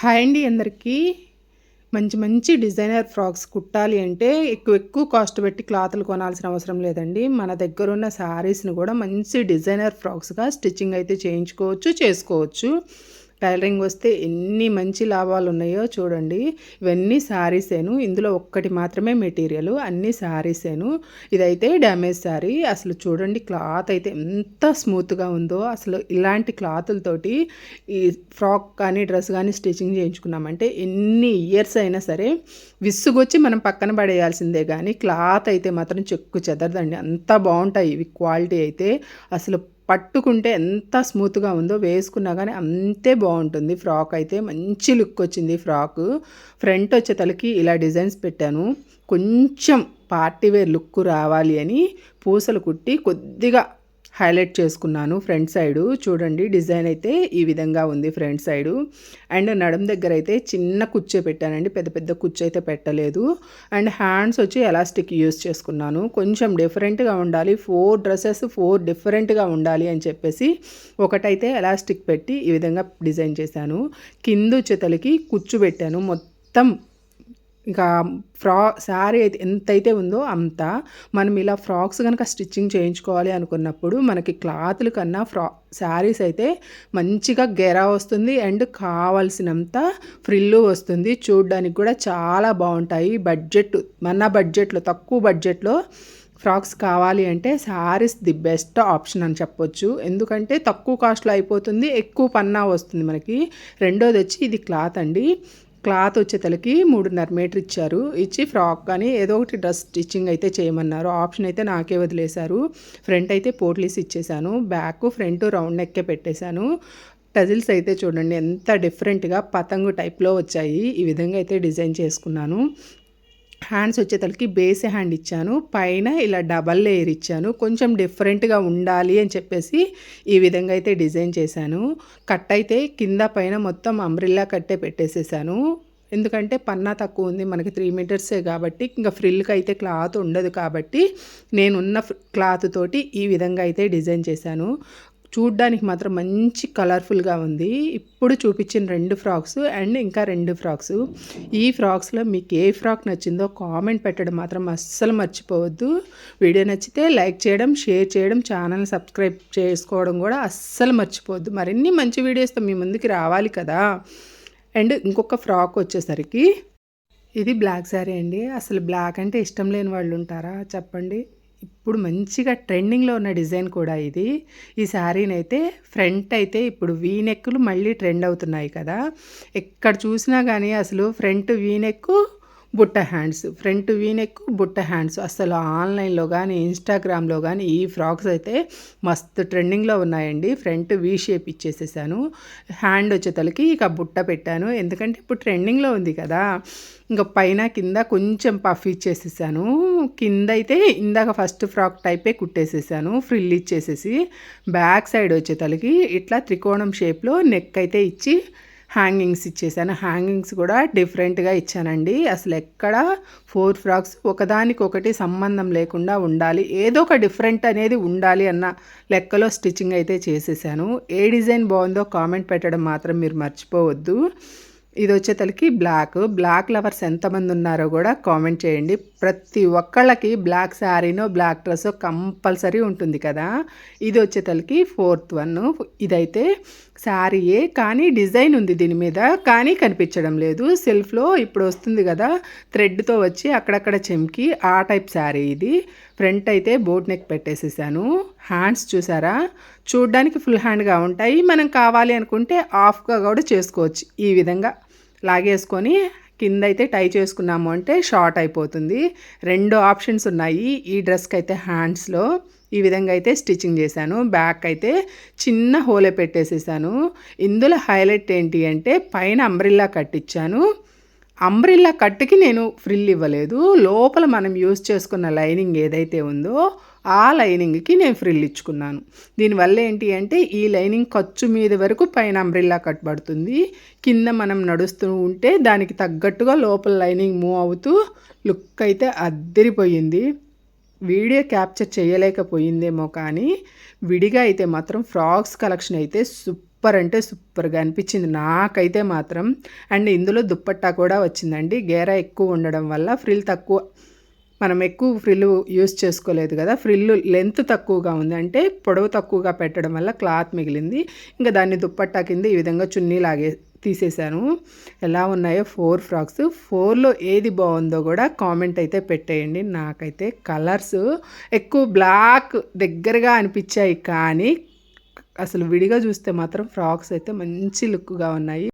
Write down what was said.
Hi అండి అందరికీ. మంచి మంచి డిజైనర్ ఫ్రాక్స్ కుట్టాలి అంటే ఎక్కువ ఎక్కువ కాస్ట్ పెట్టి క్లాతులు కొనాల్సిన అవసరం లేదండి. మన దగ్గర ఉన్న శారీస్ని కూడా మంచి డిజైనర్ ఫ్రాక్స్గా స్టిచ్చింగ్ అయితే చేయించుకోవచ్చు చేసుకోవచ్చు. టైలరింగ్ వస్తే ఎన్ని మంచి లాభాలు ఉన్నాయో చూడండి. ఇవన్నీ శారీసేను ఇందులో ఒక్కటి మాత్రమే మెటీరియల్ అన్ని శారీసేను ఇదైతే డ్యామేజ్ శారీ అసలు చూడండి క్లాత్ అయితే ఎంత స్మూత్గా ఉందో. అసలు ఇలాంటి క్లాతులతోటి ఈ ఫ్రాక్ కానీ డ్రెస్ కానీ స్టిచ్చింగ్ చేయించుకున్నామంటే ఎన్ని ఇయర్స్ అయినా సరే విసుగొచ్చి మనం పక్కన పడేయాల్సిందే కానీ క్లాత్ అయితే మాత్రం చెక్కు చెదరదండి. అంత బాగుంటాయి ఇవి. క్వాలిటీ అయితే అసలు పట్టుకుంటే ఎంత స్మూత్గా ఉందో వేసుకున్నా కానీ అంతే బాగుంటుంది. ఫ్రాక్ అయితే మంచి లుక్ వచ్చింది ఫ్రాక్. ఫ్రంట్ వచ్చే తలకి ఇలా డిజైన్స్ పెట్టాను. కొంచెం పార్టీ వేర్ లుక్ రావాలి అని పూసలు కుట్టి కొద్దిగా హైలైట్ చేసుకున్నాను ఫ్రంట్ సైడు. చూడండి డిజైన్ అయితే ఈ విధంగా ఉంది ఫ్రంట్ సైడు. అండ్ నడుం దగ్గర అయితే చిన్న కుచ్చే పెట్టానండి. పెద్ద పెద్ద కుచ్చే అయితే పెట్టలేదు. అండ్ హ్యాండ్స్ వచ్చి ఎలాస్టిక్ యూస్ చేసుకున్నాను. కొంచెం డిఫరెంట్గా ఉండాలి. ఫోర్ డ్రెస్సెస్ ఫోర్ డిఫరెంట్గా ఉండాలి అని చెప్పేసి ఒకటైతే ఎలాస్టిక్ పెట్టి ఈ విధంగా డిజైన్ చేశాను. కింద వచ్చేతలకి కుచ్చు పెట్టాను. మొత్తం ఇంకా ఫ్రా శారీ అయితే ఎంతైతే ఉందో అంత మనం ఇలా ఫ్రాక్స్ కనుక స్టిచ్చింగ్ చేయించుకోవాలి అనుకున్నప్పుడు మనకి క్లాత్లు కన్నా ఫ్రా శారీస్ అయితే మంచిగా గెరా వస్తుంది అండ్ కావాల్సినంత ఫ్రిల్లు వస్తుంది. చూడడానికి కూడా చాలా బాగుంటాయి. బడ్జెట్ మన బడ్జెట్లో తక్కువ బడ్జెట్లో ఫ్రాక్స్ కావాలి అంటే శారీస్ ది బెస్ట్ ఆప్షన్ అని చెప్పొచ్చు. ఎందుకంటే తక్కువ కాస్ట్లో అయిపోతుంది ఎక్కువ పన్నా వస్తుంది మనకి. రెండోది వచ్చి ఇది క్లాత్ అండి. క్లాత్ వచ్చేతలకి మూడున్నర మీటర్ ఇచ్చారు. ఇచ్చి ఫ్రాక్ కానీ ఏదో ఒకటి డ్రెస్ స్టిచ్చింగ్ అయితే చేయమన్నారు. ఆప్షన్ అయితే నాకే వదిలేశారు. ఫ్రంట్ అయితే పోట్లీస్ ఇచ్చేసాను బ్యాక్ ఫ్రంట్ రౌండ్ నెక్కే పెట్టేశాను. టజిల్స్ అయితే చూడండి ఎంత డిఫరెంట్గా పతంగు టైప్లో వచ్చాయి. ఈ విధంగా అయితే డిజైన్ చేసుకున్నాను. హ్యాండ్స్ వచ్చేతలకి బేస్ హ్యాండ్ ఇచ్చాను. పైన ఇలా డబల్ లేయర్ ఇచ్చాను. కొంచెం డిఫరెంట్గా ఉండాలి అని చెప్పేసి ఈ విధంగా అయితే డిజైన్ చేశాను. కట్ అయితే కింద పైన మొత్తం అంబ్రిల్లా కట్టే పెట్టేసేసాను. ఎందుకంటే పన్నా తక్కువ ఉంది. మనకి త్రీ మీటర్సే కాబట్టి ఇంకా ఫ్రిల్కి అయితే క్లాత్ ఉండదు కాబట్టి నేనున్న క్లాత్ తోటి ఈ విధంగా అయితే డిజైన్ చేశాను. చూడ్డానికి మాత్రం మంచి కలర్ఫుల్గా ఉంది. ఇప్పుడు చూపించిన రెండు ఫ్రాక్స్ అండ్ ఇంకా రెండు ఫ్రాక్స్. ఈ ఫ్రాక్స్లో మీకు ఏ ఫ్రాక్ నచ్చిందో కామెంట్ పెట్టడం మాత్రం అస్సలు మర్చిపోవద్దు. వీడియో నచ్చితే లైక్ చేయడం షేర్ చేయడం ఛానల్ సబ్స్క్రైబ్ చేసుకోవడం కూడా అస్సలు మర్చిపోవద్దు. మరిన్ని మంచి వీడియోస్తో మీ ముందుకు రావాలి కదా. అండ్ ఇంకొక ఫ్రాక్ వచ్చేసరికి ఇది బ్లాక్ శారీ అండి. అసలు బ్లాక్ అంటే ఇష్టం లేని వాళ్ళు ఉంటారా? చెప్పండి. ఇప్పుడు మంచిగా ట్రెండింగ్లో ఉన్న డిజైన్ కూడా ఇది. ఈ శారీనైతే ఫ్రంట్ అయితే ఇప్పుడు వీనెక్కులు మళ్ళీ ట్రెండ్ అవుతున్నాయి కదా. ఎక్కడ చూసినా కానీ అసలు ఫ్రంట్ వీనెక్కు బుట్ట హ్యాండ్స్. ఫ్రంట్ వీనెక్ బుట్ట హ్యాండ్స్. అసలు ఆన్లైన్లో కానీ ఇన్స్టాగ్రామ్లో కానీ ఈ ఫ్రాక్స్ అయితే మస్తు ట్రెండింగ్లో ఉన్నాయండి. ఫ్రంట్ వీ షేప్ ఇచ్చేసేసాను. హ్యాండ్ వచ్చేతలకి ఇక బుట్ట పెట్టాను. ఎందుకంటే ఇప్పుడు ట్రెండింగ్లో ఉంది కదా. ఇంకా పైన కింద కొంచెం పఫ్ ఇచ్చేసేసాను. కింద అయితే ఇందాక ఫస్ట్ ఫ్రాక్ టైపే కుట్టేసేసాను. ఫ్రిల్ ఇచ్చేసేసి బ్యాక్ సైడ్ వచ్చేతలకి ఇట్లా త్రికోణం షేప్లో నెక్ అయితే ఇచ్చి హ్యాంగింగ్స్ ఇచ్చేసాను. హ్యాంగింగ్స్ కూడా డిఫరెంట్గా ఇచ్చానండి. అసలు ఎక్కడ ఫోర్ ఫ్రాక్స్ ఒకదానికొకటి సంబంధం లేకుండా ఉండాలి. ఏదో ఒక డిఫరెంట్ అనేది ఉండాలి అన్న లెక్కలో స్టిచ్చింగ్ అయితే చేసేసాను. ఏ డిజైన్ బాగుందో కామెంట్ పెట్టడం మాత్రం మీరు మర్చిపోవద్దు. ఇది వచ్చేతలకి బ్లాక్. బ్లాక్ లవర్స్ ఎంతమంది ఉన్నారో కూడా కామెంట్ చేయండి. ప్రతి ఒక్కళ్ళకి బ్లాక్ శారీనో బ్లాక్ డ్రెస్ కంపల్సరీ ఉంటుంది కదా. ఇది వచ్చేతలకి ఫోర్త్ వన్. ఇదైతే శారీయే కానీ డిజైన్ ఉంది దీని మీద కానీ కనిపించడం లేదు. సెల్ఫ్లో ఇప్పుడు వస్తుంది కదా థ్రెడ్తో వచ్చి అక్కడక్కడ చెమ్కి ఆ టైప్ శారీ ఇది. ఫ్రంట్ అయితే బోట్ నెక్ పెట్టేసేసాను. హ్యాండ్స్ చూసారా? చూడ్డానికి ఫుల్ హ్యాండ్గా ఉంటాయి. మనం కావాలి అనుకుంటే ఆఫ్గా కూడా చేసుకోవచ్చు ఈ విధంగా. లాగేసుకొని కింద అయితే టై చేసుకున్నాము అంటే షార్ట్ అయిపోతుంది. రెండు ఆప్షన్స్ ఉన్నాయి. ఈ డ్రెస్కి అయితే హ్యాండ్స్లో ఈ విధంగా అయితే స్టిచ్చింగ్ చేశాను. బ్యాక్ అయితే చిన్న హోలే పెట్టేసేసాను. ఇందులో హైలైట్ ఏంటి అంటే పైన అంబ్రిల్లా కట్టించాను అంబ్రిల్లా కట్టుకి నేను ఫ్రిల్ ఇవ్వలేదు. లోపల మనం యూజ్ చేసుకున్న లైనింగ్ ఏదైతే ఉందో ఆ లైనింగ్కి నేను ఫ్రిల్ ఇచ్చుకున్నాను. దీనివల్ల ఏంటి అంటే ఈ లైనింగ్ ఖర్చు మీద వరకు పైన అంబ్రిల్లా కట్టబడుతుంది కింద మనం నడుస్తూ ఉంటే దానికి తగ్గట్టుగా లోపల లైనింగ్ మూవ్ అవుతూ లుక్ అయితే అద్దరిపోయింది. వీడియో క్యాప్చర్ చేయలేకపోయిందేమో కానీ విడిగా అయితే మాత్రం ఫ్రాక్స్ కలెక్షన్ అయితే సూపర్ అంటే సూపర్గా అనిపించింది నాకైతే మాత్రం. అండ్ ఇందులో దుప్పట్టా కూడా వచ్చిందండి. గేర ఎక్కువ ఉండడం వల్ల ఫ్రిల్ తక్కువ మనం ఎక్కువ ఫ్రిల్ యూస్ చేసుకోలేదు కదా. ఫ్రిల్ లెంత్ తక్కువగా ఉంది. అంటే పొడవు తక్కువగా పెట్టడం వల్ల క్లాత్ మిగిలింది. ఇంకా దాన్ని దుప్పట్టా కింద ఈ విధంగా చున్నీ లాగే తీసేశాను ఎలా ఉన్నాయో ఫోర్ ఫ్రాక్స్. ఫోర్లో ఏది బాగుందో కూడా కామెంట్ అయితే పెట్టేయండి. నాకైతే కలర్స్ ఎక్కువ బ్లాక్ దగ్గరగా అనిపించాయి. కానీ అసలు విడిగా చూస్తే మాత్రం ఫ్రాక్స్ అయితే మంచి లుక్గా ఉన్నాయి.